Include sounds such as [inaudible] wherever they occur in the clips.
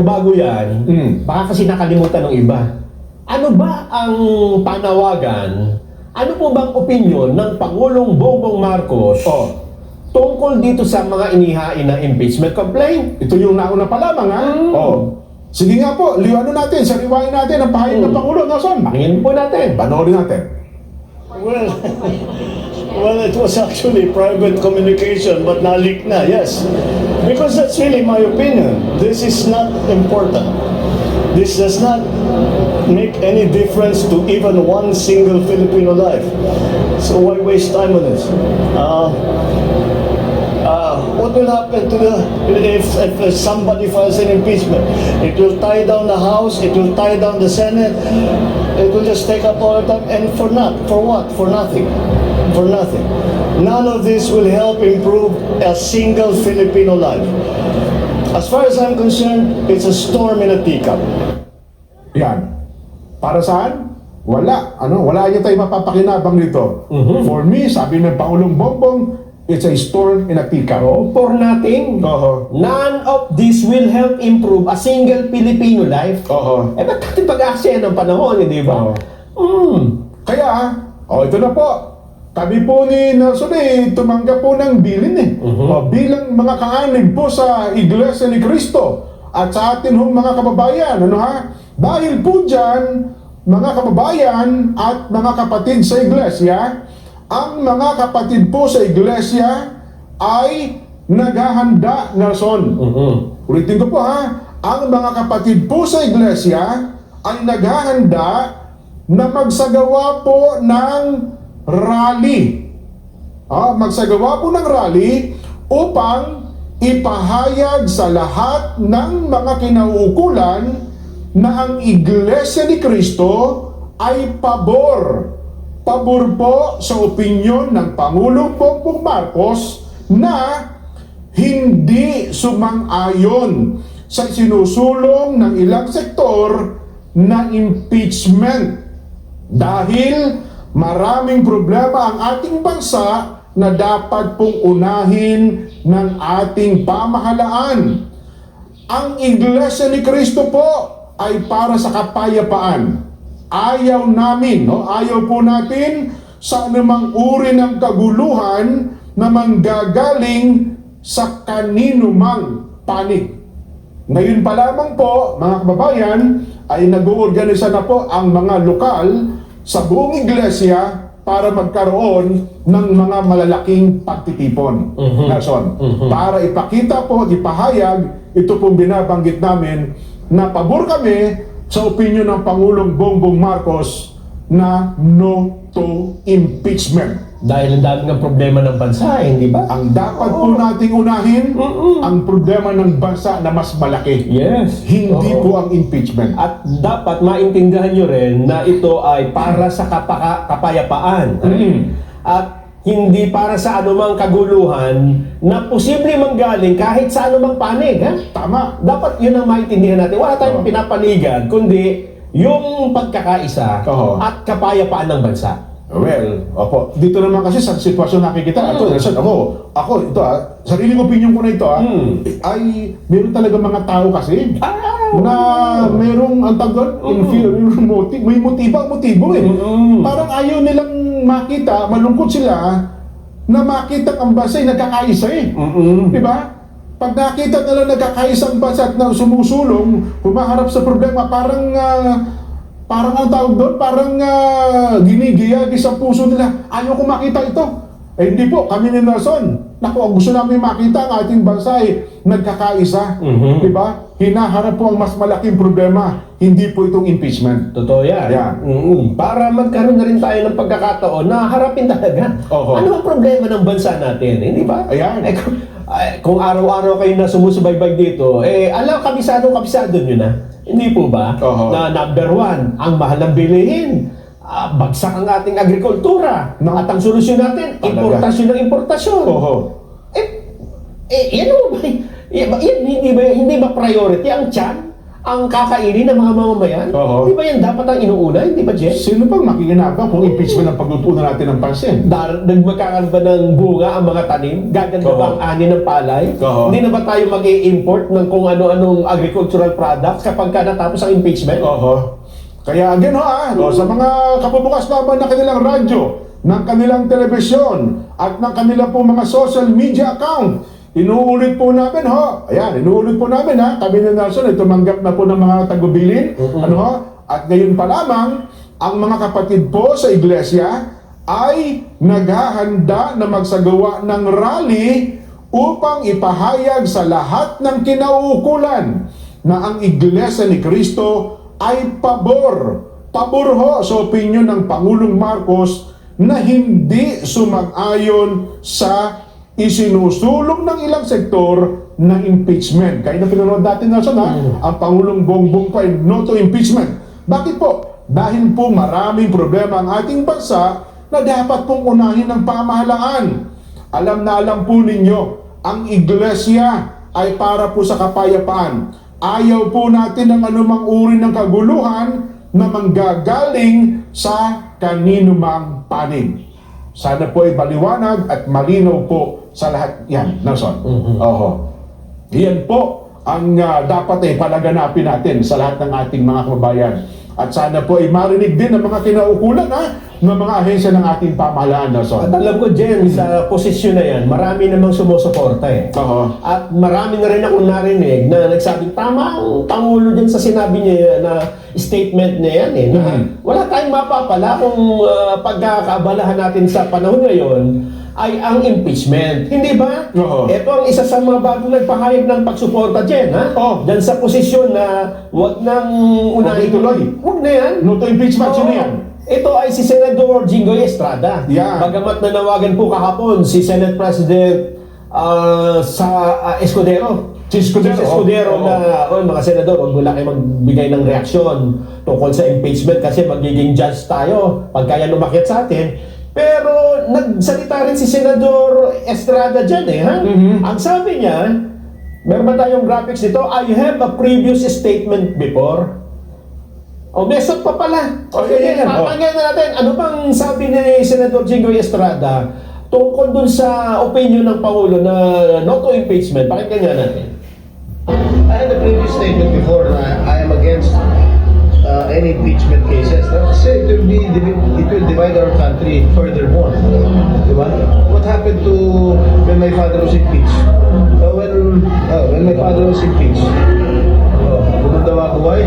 bago yan, Mm. baka kasi nakalimutan ng iba. Ano ba ang panawagan, ano po bang opinion ng Pangulong Bongbong Marcos Oh, tungkol dito sa mga inihain na impeachment complaint? ito yung nauna pa lamang ha. Mm. Oh. Sige nga po, liwanag natin, sariwain natin ang pahayag ng Mm. Pangulo. Nasaan? Pakinggan po natin. Panoorin natin. Well, well, it was actually private communication, but nalik na, yes. Because that's really my opinion. This is not important. This does not make any difference to even one single Filipino life. So why waste time on this? Uh, what will happen to the if, if somebody files an impeachment? It will tie down the House. It will tie down the Senate. It will just take up all the time, and for not for what? For nothing. For nothing. None of this will help improve a single Filipino life. As far as I'm concerned, it's a storm in a teacup. Yan. Para saan? Wala. Ano? Wala niya tayo mapapakinabang dito. Mhm. For me, sabi ng Pangulong Bongbong, it's a storm in a teacup. Oh, for nothing. Oo. None of this will help improve a single Filipino life. Oo. Eh, ba't natin pag-aksaya ng panahon, hindi ba? Mm. Kaya, oh, ito na po. Kami po ni Nelson eh, tumanggap po ng bilin eh. Mhm. O, bilang mga kaanib po sa Iglesia ni Cristo at sa atin hong mga kababayan, ano ha? Dahil po dyan, mga kababayan at mga kapatid sa Iglesia, ang mga kapatid po sa Iglesia ay naghahanda, Nelson. Mhm. Ulitin ko po ha, ang mga kapatid po sa iglesia ay naghahanda na magsagawa po ng rally. Ah, magsagawa po ng rally upang ipahayag sa lahat ng mga kinauukulan na ang Iglesia ni Kristo ay pabor. Pabor po sa opinyon ng Pangulong Bongbong Marcos na hindi sumang-ayon sa sinusulong ng ilang sektor na impeachment dahil maraming problema ang ating bansa na dapat pong unahin ng ating pamahalaan. Ang Iglesia ni Kristo po ay para sa kapayapaan. Ayaw namin, no? ayaw po natin sa anumang uri ng kaguluhan na manggagaling sa kanino mang panig. Ngayon pa lamang po, mga kababayan, ay nag-uorganisa na po ang mga lokal sa buong iglesia para magkaroon ng mga malalaking pagtitipon. Mhm. Nelson, Mhm. para ipakita po ipahayag, ito pong binabanggit namin na pabor kami sa opinion ng Pangulong Bongbong Marcos na no to impeachment. Dahil ang dami ng problema ng bansa, eh, hindi ba? Ang dapat po nating unahin, Mm-mm. ang problema ng bansa na mas malaki. Yes. Hindi Oo. po ang impeachment. At dapat maintindihan nyo rin na ito ay para sa kapaka- kapayapaan. Mm. At hindi para sa anumang kaguluhan na posible manggaling kahit sa anumang panig. Ha? Tama. Dapat yun ang maintindihan natin. Wala tayong Oo. pinapanigan, kundi yung pagkakaisa Oo. at kapayapaan ng bansa. Well, opo. Dito naman kasi sa sitwasyon nakikita, Mm. ito, Nelson, ako, ako, ito ah, sariling opinion ko na ito ah, Mm. ay meron talaga mga tao kasi Ah! na merong ang tawag doon, inferior motive, may motiba, motibo eh. Mm-mm. Parang ayaw nilang makita, malungkot sila na makita ang bansa ay nagkakaisa eh. Mm-mm. Di ba? Pag nakita nila nagkakaisang bansa at na sumusulong, humaharap sa problema, parang ah, parang ang tawag doon, parang uh, ginigiyagi sa puso nila. Ayaw ko makita ito. Eh hindi po, kami ni Nelson. Naku, gusto namin makita ang ating bansa ay nagkakaisa. Mhm. Di ba? Hinaharap po ang mas malaking problema, hindi po itong impeachment. Totoo yan. Yan. Mm-mm. Para magkaroon na rin tayo ng pagkakataon na harapin talaga. Oho. Ano ang problema ng bansa natin? Hindi ba? Ayan. Eh, kung, ay, kung araw-araw kayo na sumusubaybay dito, eh, alam, kabisado-kabisado nyo na. Hindi po ba? Oho. Na number one, ang mahal ng bilihin. Ah, bagsak ang ating agrikultura. No. At ang solusyon natin, Talaga. importasyon ng importasyon. Oho. Eh, eh, yan mo ba? Yan, hindi ba, hindi ba priority ang tiyan? ang kakainin ng mga mamamayan? Oo. Di ba yan dapat ang inuuna? Hindi ba, Jen? Sino bang makikinabang kung impeachment ang paglutunan natin ng pansin? Dar nagmagkakaroon ba ng bunga ang mga tanim? Gaganda Oo. ba ang ani ng palay? Oo. Hindi na ba tayo mag import ng kung ano-anong agricultural products kapag ka natapos ang impeachment? Oo. Kaya again ho ah, no, sa mga kabubukas naman ng kanilang radyo, ng kanilang telebisyon, at ng kanilang po mga social media account, inuulit po namin ho, ayan, inuulit po namin ha, kami ni Nelson ay tumanggap na po ng mga tagubilin, ano ho, at ngayon pa lamang, ang mga kapatid po sa iglesia ay naghahanda na magsagawa ng rally upang ipahayag sa lahat ng kinauukulan na ang Iglesia ni Kristo ay pabor. Pabor ho sa opinyon ng Pangulong Marcos na hindi sumang-ayon sa isinusulong ng ilang sektor ng impeachment. Kaya na pinanood natin na ha, ang Pangulong Bongbong pa ay no to impeachment. Bakit po? Dahil po maraming problema ang ating bansa na dapat pong unahin ng pamahalaan. Alam na alam po ninyo, ang iglesia ay para po sa kapayapaan. Ayaw po natin ng anumang uri ng kaguluhan na manggagaling sa kanino mang panig. Sana po ay maliwanag at malinaw po sa lahat yan, Nelson. Oho. Yan po ang ah, dapat ay palaganapin natin sa lahat ng ating mga kababayan. At sana po ay marinig din ng mga kinaukulan ha, ng mga ahensya ng ating pamahalaan, Nelson. At alam ko, Jen, sa posisyon na yan, marami namang sumusuporta eh. Oho. At marami na rin akong narinig na nagsabing, tama ang Pangulo dyan sa sinabi niya na statement niya yan eh. Na Mhm. wala tayong mapapala kung uh, pagkakaabalahan natin sa panahon ngayon ay ang impeachment. Hindi ba? Oo. Ito ang isa sa mga bagong nagpahayag ng pagsuporta dyan, ha? Oo. Dyan sa posisyon na wag nang unahin ituloy. Huwag na yan. No to impeachment, sino yan? Ito ay si Senador Jingoy Estrada. Yan. Bagamat nanawagan po kahapon si Senate President ah, sa ah, Escudero. Si Escudero. Si Escudero Oo. na, oh, mga senador, huwag muna kayo magbigay ng reaksyon tungkol sa impeachment kasi magiging judge tayo pag kaya lumakyat sa atin. Pero nagsalita rin si Senador Estrada dyan eh, ha? Mhm. Ang sabi niya, meron ba tayong graphics dito? I have a previous statement before. O, mesot pa pala. O, yan, yan, yan. Pakinggan na natin. Ano bang sabi ni Senator Jingoy Estrada tungkol dun sa opinion ng Pangulo na no to impeachment? Pakinggan nga natin. I had a previous statement before na I am against uh, any impeachment cases. Kasi it will be it will divide our country furthermore. Diba? What happened to when my father was impeached? Uh, when uh, when my father was impeached, oh, pumunta ba Hawaii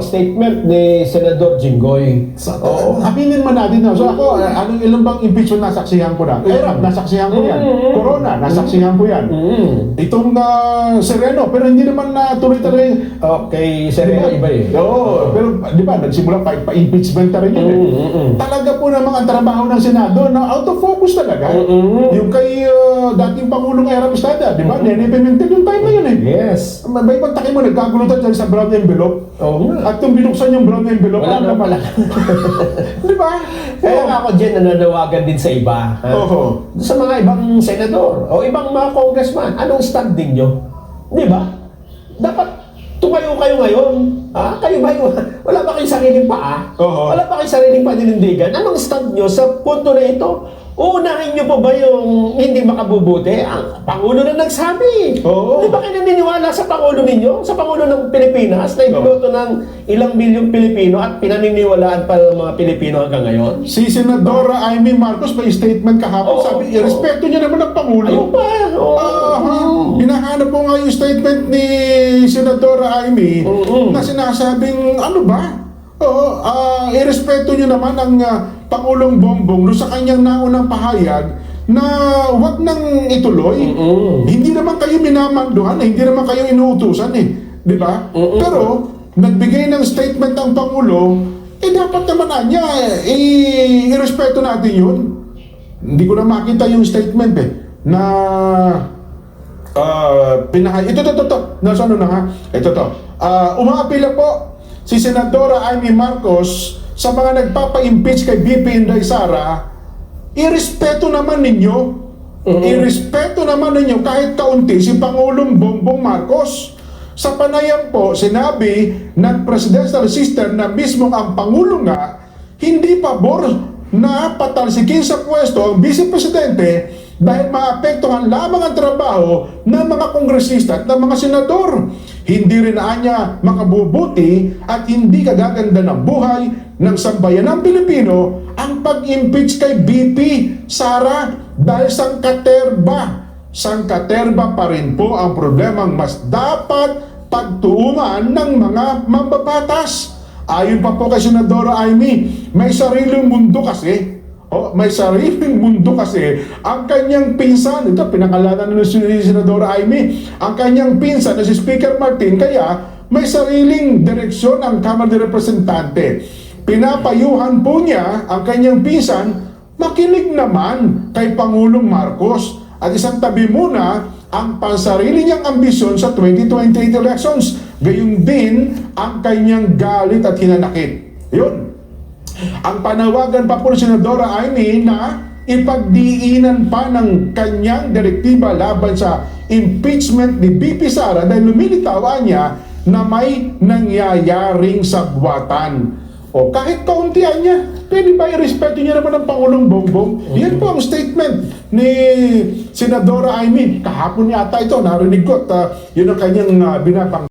Statement ni Senador Jingoy. Sa, Oo. Aminin man natin na. So ako, eh, anong ilang bang impeachment nasaksihan ko na? Iraq, nasaksihan ko yan. Mm. Corona, nasaksihan ko yan. Mm. Itong uh, Sereno, pero hindi naman na tuloy talaga yung... Okay, sereno iba eh. Oo, pero di ba, nagsimula pa, pa-impeachment na rin yun eh. Mm, mm, mm. Talaga po namang ang trabaho ng Senado na out of focus talaga. Mm, mm. Yung kay uh, dating Pangulong Erap Estrada, di ba? Nene-implemented yung time na yun eh. Yes. May may pagtaki mo, nagkagulutan dyan sa brown envelope. Oo nga. At yung binuksan yung brown envelope, Wala ano na naman? pala. [laughs] Di ba? Kaya nga ako dyan nananawagan din sa iba. ha? Oo. Sa mga ibang senador o ibang mga congressman, anong stand din nyo? Di ba? Dapat tumayo kayo ngayon. Ha? Kayo ba yung, [laughs] wala ba kayong sariling paa? Oo. Wala ba kayong sariling paninindigan? Anong stand nyo sa punto na ito? Uunahin nyo pa ba yung hindi makabubuti? Ang Pangulo na nagsabi. Oo. Di ba kayo naniniwala sa Pangulo ninyo? Sa Pangulo ng Pilipinas na ibinuto ng ilang milyong Pilipino at pinaniniwalaan pa ng mga Pilipino hanggang ngayon? Si Senadora Amy Marcos may statement kahapon, Oo. sabi, irespeto niya naman ang Pangulo. Ayun pa. oo. Ah, ha? Hinahanap ko nga yung statement ni Senadora Amy Oo. na sinasabing, ano ba? Oo, ah, irespeto niyo naman ang ah, Pangulong Bongbong no sa kanyang naunang pahayag na wag nang ituloy. Mm-mm. Hindi naman kayo minamanduhan, eh, hindi naman kayo inuutusan eh. Di ba? Mm-mm. Pero, nagbigay ng statement ang Pangulo, eh dapat naman niya, eh, irespeto natin yun. Hindi ko na makita yung statement eh, na ah pinahay. Ito, ito, ito, ito. Nasa ano na nga? Ito, ito. Ah, umaapila po si Senadora Amy Marcos sa mga nagpapa-impeach kay BP Inday Sara irespeto naman ninyo. Irespeto naman ninyo kahit kaunti si Pangulong Bongbong Marcos. Sa panayam po, sinabi ng presidential sister na mismo ang Pangulo nga, hindi pabor na patalsikin sa pwesto ang Vice Presidente dahil maapektuhan lamang ang trabaho ng mga kongresista at ng mga senador. Hindi rin anya makabubuti at hindi kagaganda ng buhay ng sambayanang Pilipino ang pag-impeach kay BP Sara dahil sangkaterba. Sangkaterba pa rin po ang problemang mas dapat pagtuunan ng mga mambabatas. Ayon pa po kay Senadora Amy, may sariling mundo kasi. Oh, may sariling mundo kasi ang kanyang pinsan, ito pinakalanan na si Senadora Amy, ang kanyang pinsan na si Speaker Martin, kaya may sariling direksyon ang Kamara de Representante. Pinapayuhan po niya ang kanyang pinsan, makinig naman kay Pangulong Marcos at isang tabi muna ang pansarili niyang ambisyon sa 2028 elections. Gayun din ang kanyang galit at hinanakit. Yun. Ang panawagan pa po ni Senadora Aimee na ipagdiinan pa ng kanyang direktiba laban sa impeachment ni BP Sara dahil lumilitaw niya na may nangyayaring sabwatan. O kahit kauntian niya, pwede ba irespeto niya naman ang Pangulong Bongbong? Yan po ang statement ni Senadora Aimee. Kahapon yata ito, narinig ko at ah, yun ang kanyang uh, binabang